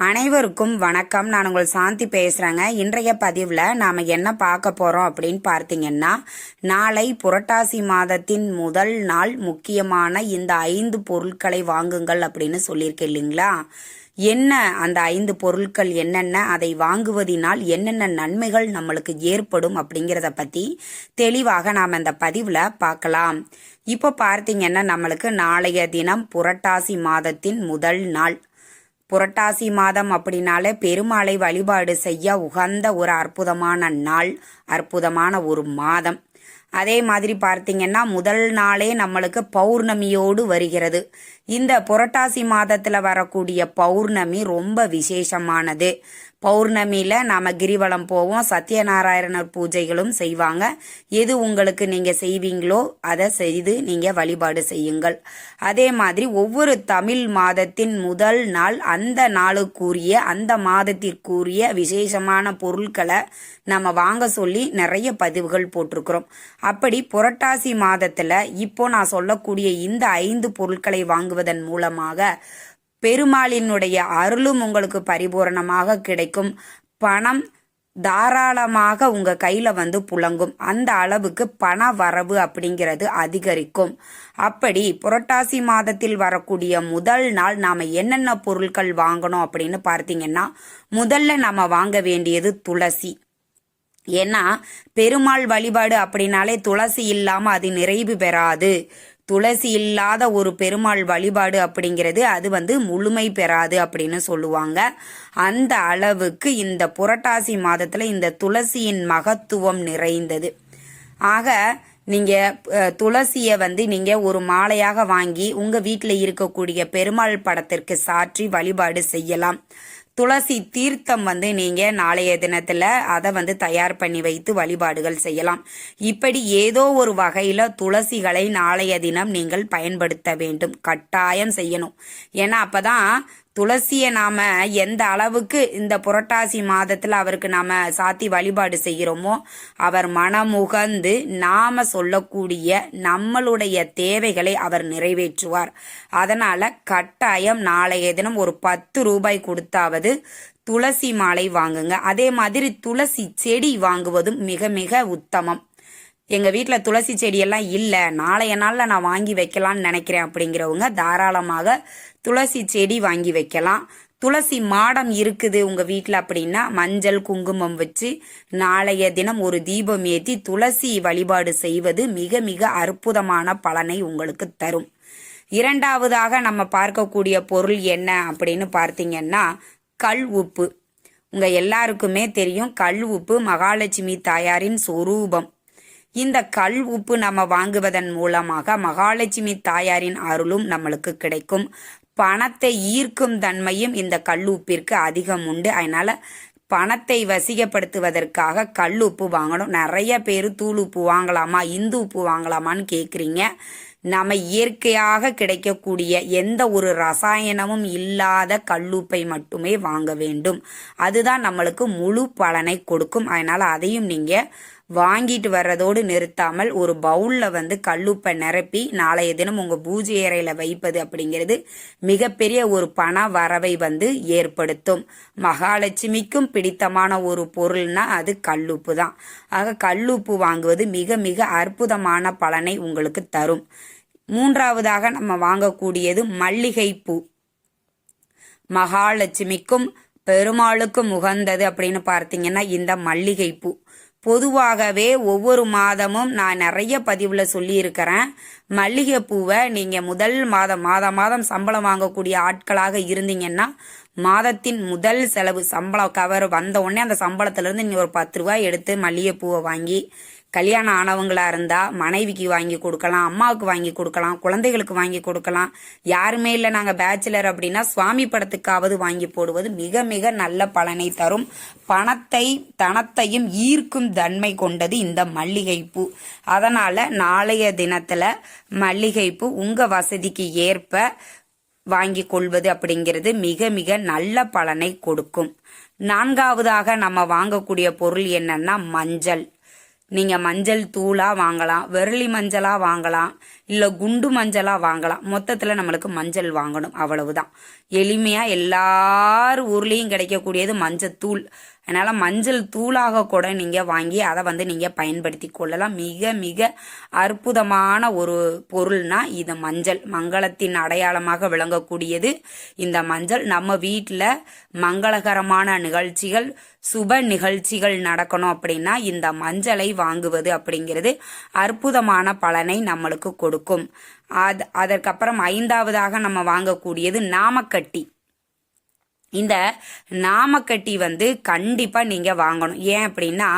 அனைவருக்கும் வணக்கம். நான் உங்கள் சாந்தி பேசுகிறேங்க இன்றைய பதிவில் நாம் என்ன பார்க்க போகிறோம் அப்படின்னு பார்த்தீங்கன்னா நாளை புரட்டாசி மாதத்தின் முதல் நாள் முக்கியமான இந்த ஐந்து பொருட்களை வாங்குங்கள் அப்படின்னு சொல்லியிருக்கேன் இல்லைங்களா? என்ன அந்த ஐந்து பொருட்கள் என்னென்ன அதை வாங்குவதினால் என்னென்ன நன்மைகள் நம்மளுக்கு ஏற்படும் அப்படிங்கிறத பற்றி தெளிவாக நாம் அந்த பதிவில் பார்க்கலாம். இப்போ பார்த்தீங்கன்னா நம்மளுக்கு நாளைய தினம் புரட்டாசி மாதத்தின் முதல் நாள் புரட்டாசி மாதம் அப்படின்னாலே பெருமாளை வழிபாடு செய்ய உகந்த ஒரு அற்புதமான நாள் அற்புதமான ஒரு மாதம். அதே மாதிரி பார்த்தீங்கன்னா முதல் நாளே நம்மளுக்கு பௌர்ணமியோடு வருகிறது. இந்த புரட்டாசி மாதத்தில் வரக்கூடிய பௌர்ணமி ரொம்ப விசேஷமானது. பௌர்ணமியில நாம கிரிவலம் போவோம் சத்யநாராயணர் பூஜைகளும் செய்வாங்க. எது உங்களுக்கு நீங்க செய்வீங்களோ அதை செய்து நீங்க வழிபாடு செய்யுங்கள். அதே மாதிரி ஒவ்வொரு தமிழ் மாதத்தின் முதல் நாள் அந்த நாளுக்குரிய அந்த மாதத்திற்குரிய விசேஷமான பொருட்களை நம்ம வாங்க சொல்லி நிறைய பதிவுகள் போட்டிருக்கிறோம். அப்படி புரட்டாசி மாதத்துல இப்போ நான் சொல்லக்கூடிய இந்த ஐந்து பொருட்களை வாங்குவதன் மூலமாக பெருமாளினுடைய அருளும் உங்களுக்கு பரிபூரணமாக கிடைக்கும். பணம் தாராளமாக உங்க கையில வந்து புழங்கும். அந்த அளவுக்கு பண வரவு அப்படிங்கிறது அதிகரிக்கும். அப்படி புரட்டாசி மாதத்தில் வரக்கூடிய முதல் நாள் நாம என்னென்ன பொருட்கள் வாங்கணும் அப்படின்னு பார்த்தீங்கன்னா முதல்ல நாம வாங்க வேண்டியது துளசி. ஏன்னா பெருமாள் வழிபாடு அப்படின்னாலே துளசி இல்லாம அது நிறைவு பெறாது. துளசி இல்லாத ஒரு பெருமாள் வழிபாடு அப்படிங்கிறது அது வந்து முழுமை பெறாது அப்படின்னு சொல்லுவாங்க. அந்த அளவுக்கு இந்த புரட்டாசி மாதத்தில் இந்த துளசியின் மகத்துவம் நிறைந்தது. ஆக நீங்கள் துளசியை வந்து நீங்கள் ஒரு மாலையாக வாங்கி உங்கள் வீட்டில் இருக்கக்கூடிய பெருமாள் படத்திற்கு சாற்றி வழிபாடு செய்யலாம். துளசி தீர்த்தம் வந்து நீங்க நாளைய தினத்துல அதை வந்து தயார் பண்ணி வைத்து வழிபாடுகள் செய்யலாம். இப்படி ஏதோ ஒரு வகையில துளசிகளை நாளைய தினம் நீங்கள் பயன்படுத்த வேண்டும். கட்டாயம் செய்யணும். ஏன்னா அப்பதான் துளசியை நாம எந்த அளவுக்கு இந்த புரட்டாசி மாதத்தில் அவருக்கு நாம சாத்தி வழிபாடு செய்கிறோமோ அவர் மனமுகந்து நாம சொல்லக்கூடிய நம்மளுடைய தேவைகளை அவர் நிறைவேற்றுவார். அதனால கட்டாயம் நாளைய தினம் ஒரு பத்து ரூபாய் கொடுத்தாவது துளசி மாலை வாங்குங்க. அதே மாதிரி துளசி செடி வாங்குவதும் மிக மிக உத்தமம். எங்க வீட்டில் துளசி செடியெல்லாம் இல்லை. நாளைய நாளில் நான் வாங்கி வைக்கலாம்னு நினைக்கிறேன் அப்படிங்கிறவங்க தாராளமாக துளசி செடி வாங்கி வைக்கலாம். துளசி மாடம் இருக்குது உங்க வீட்டில் அப்படின்னா மஞ்சள் குங்குமம் வச்சு நாளைய தினம் ஒரு தீபம் ஏற்றி துளசி வழிபாடு செய்வது மிக மிக அற்புதமான பலனை உங்களுக்கு தரும். இரண்டாவதாக நம்ம பார்க்கக்கூடிய பொருள் என்ன அப்படின்னு பார்த்தீங்கன்னா கல் உப்பு. உங்க எல்லாருக்குமே தெரியும் கல் உப்பு மகாலட்சுமி தாயாரின் சொரூபம். இந்த கல் உப்பு நம்ம வாங்குவதன் மூலமாக மகாலட்சுமி தாயாரின் அருளும் நம்மளுக்கு கிடைக்கும். பணத்தை ஈர்க்கும் தன்மையும் இந்த கல்லுப்பிற்கு அதிகம் உண்டு. அதனால பணத்தை வசிகப்படுத்துவதற்காக கல் உப்பு வாங்கணும். நிறைய பேர் தூள் உப்பு வாங்கலாமா இந்து உப்பு வாங்கலாமான்னு கேட்குறீங்க நம்ம இயற்கையாக கிடைக்கக்கூடிய எந்த ஒரு ரசாயனமும் இல்லாத கல்லுப்பை மட்டுமே வாங்க வேண்டும். அதுதான் நம்மளுக்கு முழு பலனை கொடுக்கும். அதனால் அதையும் நீங்கள் வாங்கிட்டு வர்றதோடு நிறுத்தாமல் ஒரு பவுல்ல வந்து கல்லுப்பை நிரப்பி நாளைய தினம் உங்க பூஜை அறையில வைப்பது அப்படிங்கிறது மிகப்பெரிய ஒரு பண வரவை வந்து ஏற்படுத்தும். மகாலட்சுமிக்கும் பிடித்தமான ஒரு பொருள்னா அது கல்லுப்பு தான். ஆக கல்லுப்பு வாங்குவது மிக மிக அற்புதமான பலனை உங்களுக்கு தரும். மூன்றாவதாக நம்ம வாங்கக்கூடியது மல்லிகைப்பூ. மகாலட்சுமிக்கும் பெருமாளுக்கும் உகந்தது அப்படின்னு பார்த்தீங்கன்னா இந்த மல்லிகைப்பூ. பொதுவாகவே ஒவ்வொரு மாதமும் நான் நிறைய பதிவில் சொல்லியிருக்கிறேன். மல்லிகைப்பூவை நீங்கள் முதல் மாதம் மாதம் மாதம் சம்பளம் வாங்கக்கூடிய ஆட்களாக இருந்தீங்கன்னா மாதத்தின் முதல் செலவு சம்பளம் கவர் வந்த உடனே அந்த சம்பளத்திலேருந்து நீங்கள் ஒரு பத்து ரூபாய் எடுத்து மல்லிகைப்பூவை வாங்கி கல்யாணம் ஆனவங்களா இருந்தா மனைவிக்கு வாங்கி கொடுக்கலாம் அம்மாவுக்கு வாங்கி கொடுக்கலாம் குழந்தைகளுக்கு வாங்கி கொடுக்கலாம். யாருமே இல்லை நாங்கள் பேச்சுலர் அப்படின்னா சுவாமி படத்துக்காவது வாங்கி போடுவது மிக மிக நல்ல பலனை தரும். பணத்தை தனத்தையும் ஈர்க்கும் தன்மை கொண்டது இந்த மல்லிகைப்பூ. அதனால நாளைய தினத்துல மல்லிகைப்பூ உங்க வசதிக்கு ஏற்ப வாங்கி கொள்வது அப்படிங்கிறது மிக மிக நல்ல பலனை கொடுக்கும். நான்காவதாக நம்ம வாங்கக்கூடிய பொருள் என்னன்னா மஞ்சள். நீங்க மஞ்சள் தூளா வாங்கலாம் வெரளி மஞ்சளா வாங்கலாம் இல்ல குண்டு மஞ்சளா வாங்கலாம். மொத்தத்துல நம்மளுக்கு மஞ்சள் வாங்கணும் அவ்வளவுதான். எளிமையா எல்லார் ஊர்லயும் கிடைக்கக்கூடியது மஞ்சள் தூள் அதனால் மஞ்சள் தூளாக கூட நீங்கள் வாங்கி அதை வந்து நீங்கள் பயன்படுத்தி கொள்ளலாம். மிக மிக அற்புதமான ஒரு பொருள்னா இது மஞ்சள். மங்களத்தின் அடையாளமாக விளங்கக்கூடியது இந்த மஞ்சள். நம்ம வீட்டில் மங்களகரமான நிகழ்ச்சிகள் சுப நிகழ்ச்சிகள் நடக்கணும் அப்படின்னா இந்த மஞ்சளை வாங்குவது அப்படிங்கிறது அற்புதமான பலனை நம்மளுக்கு கொடுக்கும். அது அதற்கப்புறம் ஐந்தாவதாக நம்ம வாங்கக்கூடியது நாமக்கட்டி. இந்த நாமக்கட்டி வந்து கண்டிப்பாக நீங்கள் வாங்கணும். ஏன் அப்படின்னா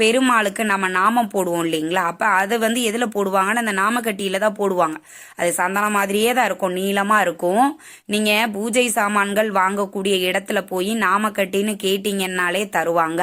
பெருமாளுக்கு நம்ம நாமம் போடுவோம் இல்லைங்களா? அப்போ அதை வந்து எதில் போடுவாங்கன்னு அந்த நாமக்கட்டியில் தான் போடுவாங்க. அது சந்தனம் மாதிரியே தான் இருக்கும் நீளமாக இருக்கும். நீங்கள் பூஜை சாமான்கள் வாங்கக்கூடிய இடத்துல போய் நாமக்கட்டின்னு கேட்டீங்கன்னாலே தருவாங்க.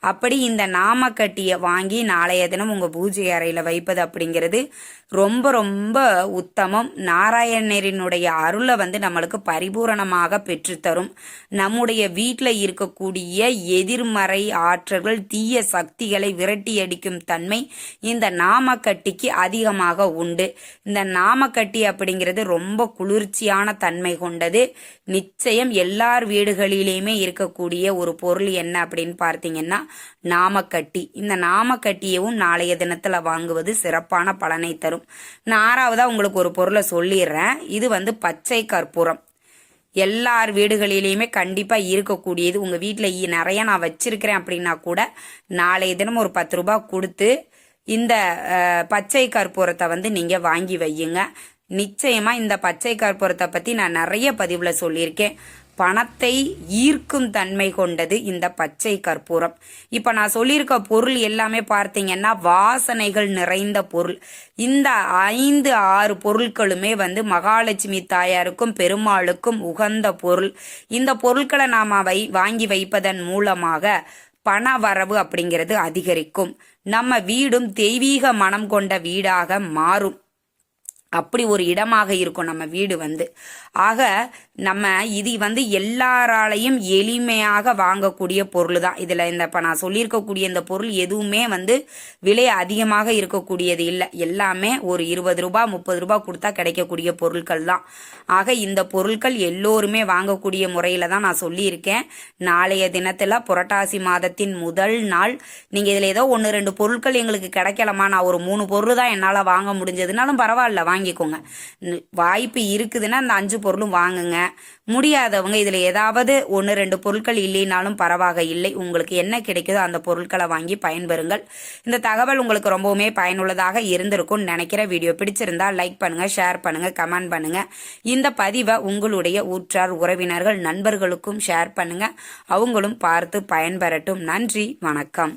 அப்படி இந்த நாமக்கட்டியை வாங்கி நாளைய தினம் உங்கள் பூஜை அறையில் வைப்பது அப்படிங்கிறது ரொம்ப ரொம்ப உத்தமம். நாராயணரினுடைய அருளை வந்து நம்மளுக்கு பரிபூரணமாக பெற்றுத்தரும். நம்முடைய வீட்டில் இருக்கக்கூடிய எதிர்மறை ஆற்றல்கள் தீய சக்திகளை விரட்டி அடிக்கும் தன்மை இந்த நாமக்கட்டிக்கு அதிகமாக உண்டு. இந்த நாமக்கட்டி அப்படிங்கிறது ரொம்ப குளிர்ச்சியான தன்மை கொண்டது. நிச்சயம் எல்லார் வீடுகளிலேயுமே இருக்கக்கூடிய ஒரு பொருள் என்ன அப்படின்னு பார்த்தீங்கன்னா நாமக்கட்டி. இந்த நாமக்கட்டியவும் நாளைய தினத்தில் வாங்குவது சிறப்பான பலனை தரும். நான் ஆறாவதாக உங்களுக்கு ஒரு பொருளை சொல்லிடுறேன். இது வந்து பச்சை கற்பூரம். எல்லார் வீடுகளிலையுமே கண்டிப்பாக இருக்கக்கூடியது. உங்கள் வீட்டில் நிறைய நான் வச்சிருக்கிறேன் அப்படின்னா கூட நாளைய தினம் ஒரு பத்து ரூபாய் கொடுத்து இந்த பச்சை கற்பூரத்தை வந்து நீங்கள் வாங்கி வையுங்க. நிச்சயமாக இந்த பச்சை கற்பூரத்தை பற்றி நான் நிறைய பதிவில் சொல்லியிருக்கேன். பணத்தை ஈர்க்கும் தன்மை கொண்டது இந்த பச்சை கற்பூரம். இப்போ நான் சொல்லியிருக்க பொருள் எல்லாமே பார்த்தீங்கன்னா வாசனைகள் நிறைந்த பொருள். இந்த ஐந்து ஆறு பொருட்களுமே வந்து மகாலட்சுமி தாயாருக்கும் பெருமாளுக்கும் உகந்த பொருள். இந்த பொருட்களை நாம் வை வாங்கி வைப்பதன் மூலமாக பண வரவு அப்படிங்கிறது அதிகரிக்கும். நம்ம வீடும் தெய்வீக மனம் கொண்ட வீடாக மாறும். அப்படி ஒரு இடமாக இருக்கும் நம்ம வீடு வந்து. ஆக நம்ம இது வந்து எல்லாராலையும் எளிமையாக வாங்கக்கூடிய பொருள் தான் இதில் இந்த இப்போ நான் சொல்லியிருக்கக்கூடிய இந்த பொருள் எதுவுமே வந்து விலை அதிகமாக இருக்கக்கூடியது இல்லை. எல்லாமே ஒரு இருபது ரூபா முப்பது ரூபா கொடுத்தா கிடைக்கக்கூடிய பொருட்கள் தான். ஆக இந்த பொருட்கள் எல்லோருமே வாங்கக்கூடிய முறையில் தான் நான் சொல்லியிருக்கேன். நாளைய தினத்தில் புரட்டாசி மாதத்தின் முதல் நாள் நீங்கள் இதில் ஏதோ ஒன்று ரெண்டு பொருட்கள் எங்களுக்கு கிடைக்கலமா நான் ஒரு மூணு பொருள் தான் என்னால் வாங்க முடிஞ்சதுனாலும் பரவாயில்ல வாங்கிக்கோங்க. வாய்ப்பு இருக்குதுன்னா அந்த அஞ்சு பொருளும் வாங்குங்க. முடியாதவங்க இதில் ஏதாவது ஒன்று ரெண்டு பொருட்கள் இல்லைனாலும் பரவாக இல்லை. உங்களுக்கு என்ன கிடைக்குதோ அந்த பொருட்களை வாங்கி பயன்பெறுங்கள். இந்த தகவல் உங்களுக்கு ரொம்பவுமே பயனுள்ளதாக இருந்திருக்கும்னு நினைக்கிற வீடியோ பிடிச்சிருந்தா லைக் பண்ணுங்கள் ஷேர் பண்ணுங்கள் கமெண்ட் பண்ணுங்கள் இந்த பதிவை உங்களுடைய ஊற்றார் உறவினர்கள் நண்பர்களுக்கும் ஷேர் பண்ணுங்கள் அவங்களும் பார்த்து பயன்பெறட்டும். நன்றி வணக்கம்.